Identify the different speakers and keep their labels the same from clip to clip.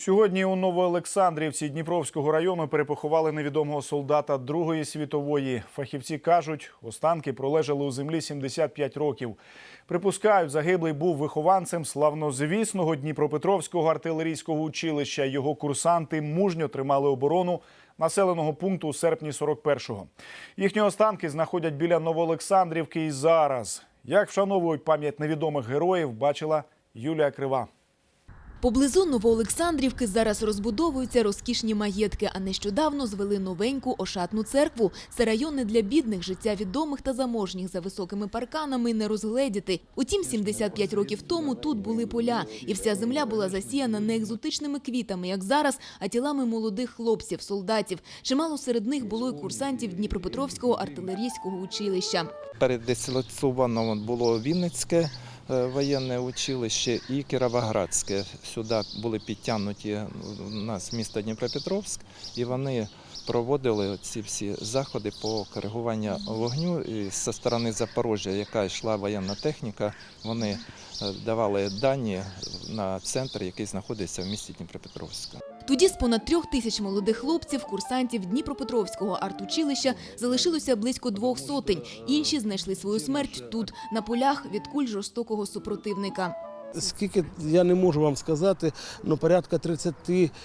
Speaker 1: Сьогодні у Новоолександрівці Дніпровського району перепоховали невідомого солдата Другої світової. Фахівці кажуть, останки пролежали у землі 75 років. Припускають, загиблий був вихованцем славнозвісного Дніпропетровського артилерійського училища. Його курсанти мужньо тримали оборону населеного пункту у серпні 41-го. Їхні останки знаходять біля Новоолександрівки і зараз. Як вшановують пам'ять невідомих героїв, бачила Юлія Крива.
Speaker 2: Поблизу Новоолександрівки зараз розбудовуються розкішні маєтки, а нещодавно звели новеньку ошатну церкву. Це район не для бідних, життя відомих та заможніх за високими парканами не розгледіти. Утім, 75 років тому тут були поля, і вся земля була засіяна не екзотичними квітами, як зараз, а тілами молодих хлопців, солдатів. Чимало серед них було й курсантів Дніпропетровського артилерійського училища.
Speaker 3: Передислоцовано було Вінницьке воєнне училище і Кіровоградське. Сюди були підтягнуті у нас місто Дніпропетровськ, і вони проводили ці всі заходи по коригуванню вогню. І зі сторони Запорожжя, яка йшла воєнна техніка, вони е, давали дані на центр, який знаходиться в місті Дніпропетровська.
Speaker 2: Тоді з понад трьох тисяч молодих хлопців, курсантів Дніпропетровського артучилища залишилося близько двох сотень. Інші знайшли свою смерть тут, на полях від куль жорстокого супротивника.
Speaker 4: Скільки я не можу вам сказати, але порядка 30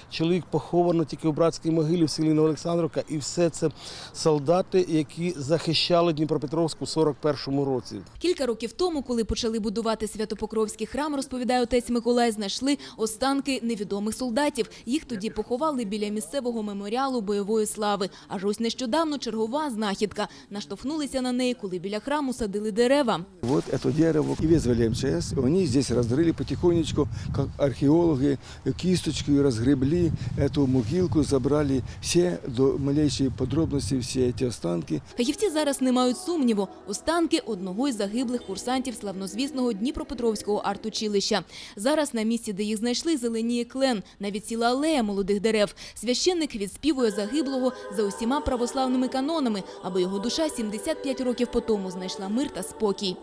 Speaker 4: чоловік поховано тільки у братській могилі в селі Новоолександровка, і все це солдати, які захищали Дніпропетровську у 41-му році.
Speaker 2: Кілька років тому, коли почали будувати Святопокровський храм, розповідає отець Миколай, знайшли останки невідомих солдатів. Їх тоді поховали біля місцевого меморіалу бойової слави. Аж ось нещодавно чергова знахідка. Наштовхнулися на неї, коли біля храму садили дерева.
Speaker 5: Вот это дерево и вызвали МЧС. и Они здесь разрыли потихонечку, как археологи, кисточкой разгребли эту могилку, забрали все до малейшей подробности, все эти останки.
Speaker 2: Фахівці зараз не мають сумніву. Останки одного із загиблих курсантів славнозвісного Дніпропетровського артучилища. Зараз на місці, де їх знайшли, зеленіє клен, навіть ціла алея молодих дерев. Священник відспівує загиблого за усіма православними канонами, аби його душа 75 років по тому знайшла мир та спокій.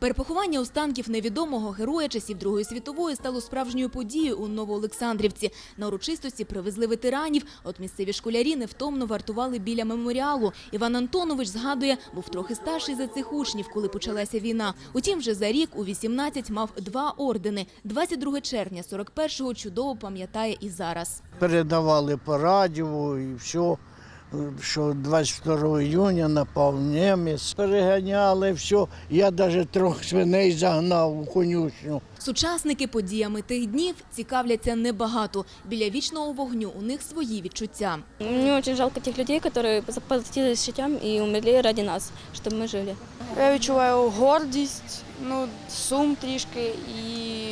Speaker 2: Перепоховання останків невідомого героя часів Другої світової стало справжньою подією у Новоолександрівці. На урочистості привезли ветеранів. От місцеві школярі невтомно вартували біля меморіалу. Іван Антонович згадує, був трохи старший за цих учнів, коли почалася війна. Утім, вже за рік у 18 мав два ордени. 22 червня 41-го чудово пам'ятає і зараз.
Speaker 6: передавали по радіо і все, що 22 июня напав німець. Переганяли все. Я навіть трьох свиней загнав у конюшню.
Speaker 2: Сучасники подіями тих днів цікавляться небагато. Біля вічного вогню у них свої відчуття.
Speaker 7: Мне очень жалко тех людей, которые заплатили життям и умерли ради нас, чтобы мы жили.
Speaker 8: Я відчуваю гордість, ну, сум трішки і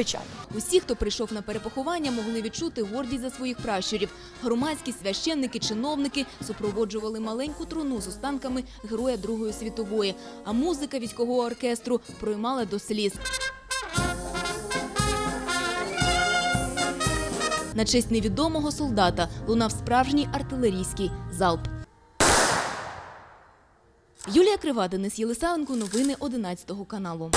Speaker 8: печаль.
Speaker 2: Усі, хто прийшов на перепоховання, могли відчути гордість за своїх пращурів. Громадські священники, чиновники супроводжували маленьку труну з останками героя Другої світової. А музика військового оркестру проймала до сліз. На честь невідомого солдата лунав справжній артилерійський залп. Юлія Крива, Денис Єлисавенко, новини 11 каналу.